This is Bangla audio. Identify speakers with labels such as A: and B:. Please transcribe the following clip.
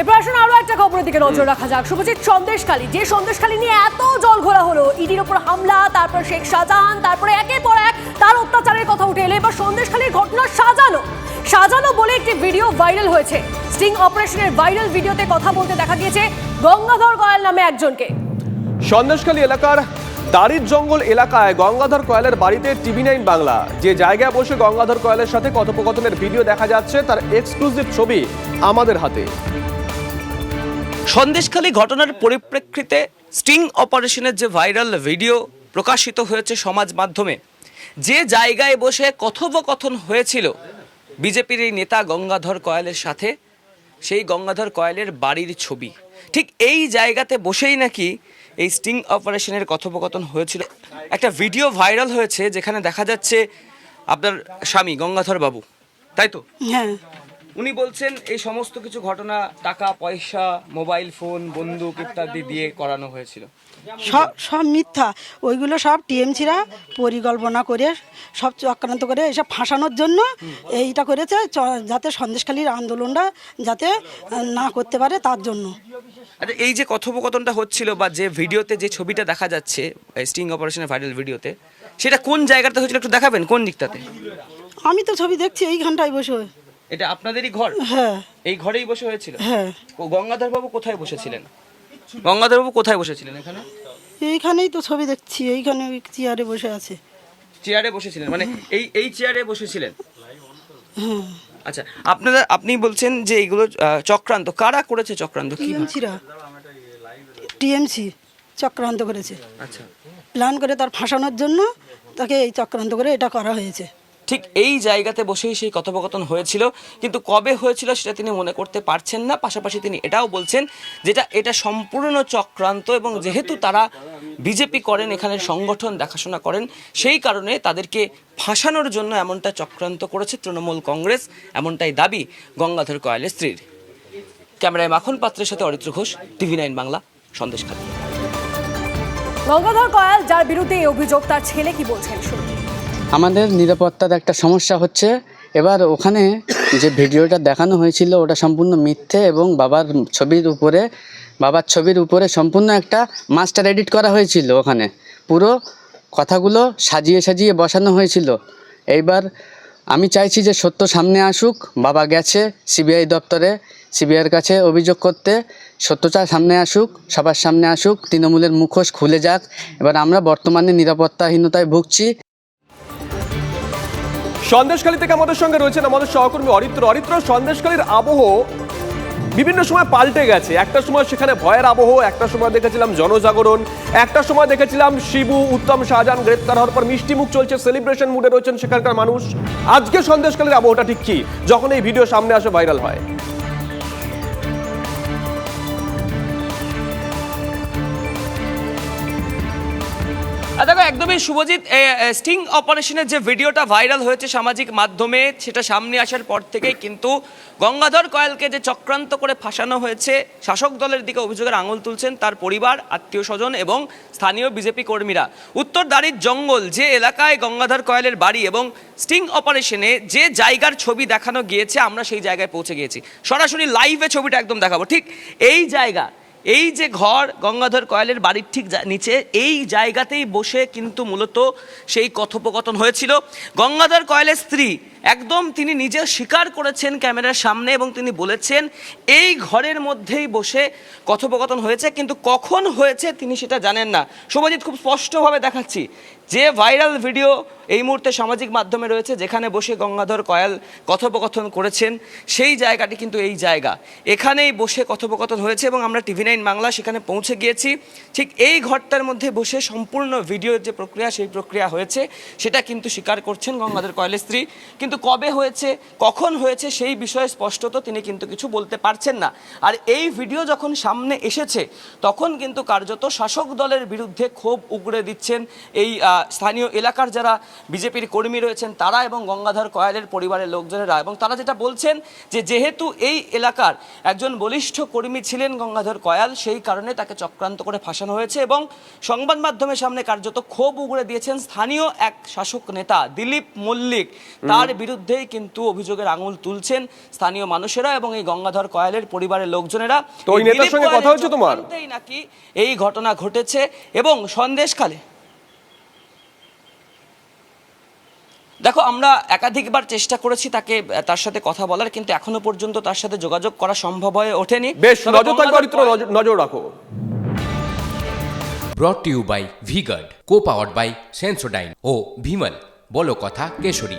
A: এরপর আসুন আরও একটা খবরের দিকে নজর রাখা যাক। শুভজিৎ সন্দেশখালী, যে সন্দেশখালী নিয়ে এত জল ঘোলা হলো, ইডির ওপর হামলা, তারপর শেখ শাহজাহান, তারপরে একের পর এক তার অত্যাচারের কথা উঠে এলো। এবার সন্দেশখালীর ঘটনা সাজানো সাজানো বলে একটি ভিডিও ভাইরাল হয়েছে। স্টিং অপারেশনের ভাইরাল ভিডিওতে কথা বলতে দেখা গিয়েছে গঙ্গাধর কয়াল নামে একজনকে।
B: সন্দেশখালী এলাকার দাড়ির জঙ্গল এলাকায় গঙ্গাধর কয়েলের বাড়িতে টিভি নাইন বাংলা। যে জায়গায় বসে গঙ্গাধর কয়েলের সাথে কথোপকথনের ভিডিও দেখা যাচ্ছে, তার এক্সক্লুসিভ ছবি আমাদের হাতে।
C: সন্দেশখালী ঘটনার পরিপ্রেক্ষিতে স্টিং অপারেশনের যে ভাইরাল ভিডিও প্রকাশিত হয়েছে সমাজ মাধ্যমে, যে জায়গায় বসে কথোপকথন হয়েছিল বিজেপির এই নেতা গঙ্গাধর কয়ালের সাথে, সেই গঙ্গাধর কয়ালের বাড়ির ছবি। ঠিক এই জায়গাতে বসেই নাকি এই স্টিং অপারেশনের কথোপকথন হয়েছিল। একটা ভিডিও ভাইরাল হয়েছে যেখানে দেখা যাচ্ছে আপনার স্বামী গঙ্গাধর বাবু, তাই তো?
D: হ্যাঁ।
C: উনি বলছেন এই সমস্ত কিছু ঘটনা টাকা পয়সা মোবাইল ফোন বন্দুক ইত্যাদি দিয়ে করানো হয়েছিল।
D: সব সব মিথ্যা। ওইগুলো সব টিএমসিরা পরিকল্পনা করে সব চক্রান্ত করে এসব ফাঁসানোর জন্য এইটা করেছে যাতে সন্দেশখালীর আন্দোলনটা যাতে না করতে পারে তার জন্য।
C: আচ্ছা এই যে কথোপকথনটা হচ্ছিল বা যে ভিডিওতে যে ছবিটা দেখা যাচ্ছে স্টিং অপারেশনের ভাইরাল ভিডিওতে সেটা কোন জায়গাতে হয়েছিল একটু দেখাবেন? কোন দিকটাতে?
D: আমি তো ছবি দেখছি এইখানটায় বসে।
C: এটা আপনাদেরই ঘর?
D: হ্যাঁ।
C: এই ঘরেই বসে হয়েছিল?
D: হ্যাঁ।
C: গঙ্গাধর বাবু কোথায় বসেছিলেন? গঙ্গাধর বাবু কোথায় বসেছিলেন এখানে?
D: এইখানেই তো ছবি দেখছি এইখানে চেয়ারে বসে আছে।
C: চেয়ারে বসেছিলেন? মানে এই এই চেয়ারে বসেছিলেন? আচ্ছা আপনারা আপনি বলছেন যে এইগুলো চক্রান্ত। কারা করেছে চক্রান্ত? কি
D: টিএমসি চক্রান্ত করেছে।
C: আচ্ছা।
D: প্ল্যান করে তার ফাঁসানোর জন্য তাকে এই চক্রান্ত করে এটা করা হয়েছে।
C: ঠিক এই জায়গাতে বসেই সেই কথোপকথন হয়েছিল। কিন্তু কবে হয়েছিল সেটা তিনি মনে করতে পারছেন না। পাশাপাশি তিনি এটাও বলছেন যেটা, এটা সম্পূর্ণ চক্রান্ত এবং যেহেতু তারা বিজেপি করেন, এখানে সংগঠন দেখাশোনা করেন, সেই কারণে তাদেরকে ফাঁসানোর জন্য এমনটা চক্রান্ত করেছে তৃণমূল কংগ্রেস, এমনটাই দাবি গঙ্গাধর কয়ালের স্ত্রীর। ক্যামেরায় মাখন পাত্রের সাথে অরিত্র ঘোষ, টিভি নাইন বাংলা সন্দেশখালী
A: গঙ্গাধর কয়াল, যার বিরুদ্ধে এই অভিযোগ, তার ছেলে কি বলছেন? শুনুন।
E: আমাদের নিরাপত্তার একটা সমস্যা হচ্ছে। এবার ওখানে যে ভিডিওটা দেখানো হয়েছিল, ওটা সম্পূর্ণ মিথ্যে এবং বাবার ছবির উপরে, বাবার ছবির উপরে সম্পূর্ণ একটা মাস্টার এডিট করা হয়েছিল ওখানে। পুরো কথাগুলো সাজিয়ে সাজিয়ে বসানো হয়েছিল। এইবার আমি চাইছি যে সত্য সামনে আসুক, বাবা গেছে সিবিআই দপ্তরে, সিবিআইয়ের কাছে অভিযোগ করতে। সত্যটা সামনে আসুক, সবার সামনে আসুক, তৃণমূলের মুখোশ খুলে যাক। এবার আমরা বর্তমানে নিরাপত্তাহীনতায় ভুগছি।
B: সন্দেশখালী থেকে আমাদের সঙ্গে রয়েছেন আমাদের সহকর্মী অরিত্র। অরিত্র সন্দেশকালীর আবহ বিভিন্ন সময় পাল্টে গেছে। একটা সময় সেখানে ভয়ের আবহ, একটা সময় দেখেছিলাম জনজাগরণ, একটা সময় দেখেছিলাম শিবু, উত্তম শাহজাহান গ্রেপ্তার হওয়ার পর মিষ্টি মুখ চলছে সেলিব্রেশন মুডে রয়েছেন সেখানকার মানুষ। আজকে সন্দেশকালের আবহটা ঠিক কি? যখন এই ভিডিও সামনে আসে ভাইরাল হয়।
C: দেখো, একদমই শুভজিৎ স্টিং অপারেশনের যে ভিডিওটা ভাইরাল হয়েছে সামাজিক মাধ্যমে, সেটা সামনে আসার পর থেকেই কিন্তু গঙ্গাধর কয়েলকে যে চক্রান্ত করে ফাঁসানো হয়েছে, শাসক দলের দিকে অভিযোগের আঙুল তুলছেন তার পরিবার, আত্মীয় স্বজন এবং স্থানীয় বিজেপি কর্মীরা। উত্তরদারির জঙ্গল, যে এলাকায় গঙ্গাধর কয়েলের বাড়ি এবং স্টিং অপারেশনে যে জায়গার ছবি দেখানো গিয়েছে, আমরা সেই জায়গায় পৌঁছে গিয়েছি। সরাসরি লাইভে ছবিটা একদম দেখাবো। ঠিক এই জায়গা এই যে ঘর গঙ্গাধর কয়ালের বাড়ির ঠিক নিচে, এই জায়গাতেই বসে কিন্তু মূলত সেই কথোপকথন হয়েছিল। গঙ্গাধর কয়ালের স্ত্রী একদম তিনি নিজে স্বীকার করেছেন ক্যামেরার সামনে এবং তিনি বলেছেন, এই ঘরের মধ্যেই বসে কথোপকথন হয়েছে, কিন্তু কখন হয়েছে তিনি সেটা জানেন না। শুভজিৎ, খুব স্পষ্টভাবে দেখাচ্ছি, যে ভাইরাল ভিডিও এই মুহূর্তে সামাজিক মাধ্যমে রয়েছে, যেখানে বসে গঙ্গাধর কয়াল কথোপকথন করেছেন, সেই জায়গাটি কিন্তু এই জায়গা। এখানেই বসে কথোপকথন হয়েছে এবং আমরা টিভি নাইন বাংলা সেখানে পৌঁছে গিয়েছি। ঠিক এই ঘরটার মধ্যে বসে সম্পূর্ণ ভিডিওর যে প্রক্রিয়া, সেই প্রক্রিয়া হয়েছে, সেটা কিন্তু স্বীকার করছেন গঙ্গাধর কয়ালের স্ত্রী। কিন্তু কবে হয়েছে, কখন হয়েছে সেই বিষয়ে স্পষ্টত তিনি কিন্তু কিছু বলতে পারছেন না। আর এই ভিডিও যখন সামনে এসেছে, তখন কিন্তু কার্যত শাসক দলের বিরুদ্ধে ক্ষোভ উগড়ে দিচ্ছেন এই স্থানীয় এলাকার যারা বিজেপির কর্মী রয়েছেন, তারা এবং গঙ্গাধর কয়ালের পরিবারের লোকজনেরা। এবং তারা যেটা বলছেন যে, যেহেতু এই এলাকার একজন বলিষ্ঠ কর্মী ছিলেন গঙ্গাধর কয়াল, সেই কারণে তাকে চক্রান্ত করে ফাঁসানো হয়েছে এবং সংবাদ মাধ্যমের সামনে কার্যত ক্ষোভ উগড়ে দিয়েছেন স্থানীয় এক শাসক নেতা, দিলীপ মল্লিক। তার বিরুদ্ধেই কিন্তু অভিযোগের আঙুল তুলছেন স্থানীয় মানুষেরা এবং এই গঙ্গাধর কয়ালের পরিবারের লোকজনেরা।
B: তো ওই নেতার সঙ্গে কথা হয়েছে তোমার?
C: নাকি এই ঘটনা ঘটেছে এবং সন্দেশকালে দেখো আমরা একাধিকবার চেষ্টা করেছি তাকে তার সাথে কথা বলার কিন্তু এখনও পর্যন্ত তার সাথে যোগাযোগ করা সম্ভব হয়ে ওঠেনি।
B: বেশ নজর নজর- নজর রাখো।
F: Brought to you by V Guard co powered by Sensodyne ও ভিমল বলো কথা Kesari.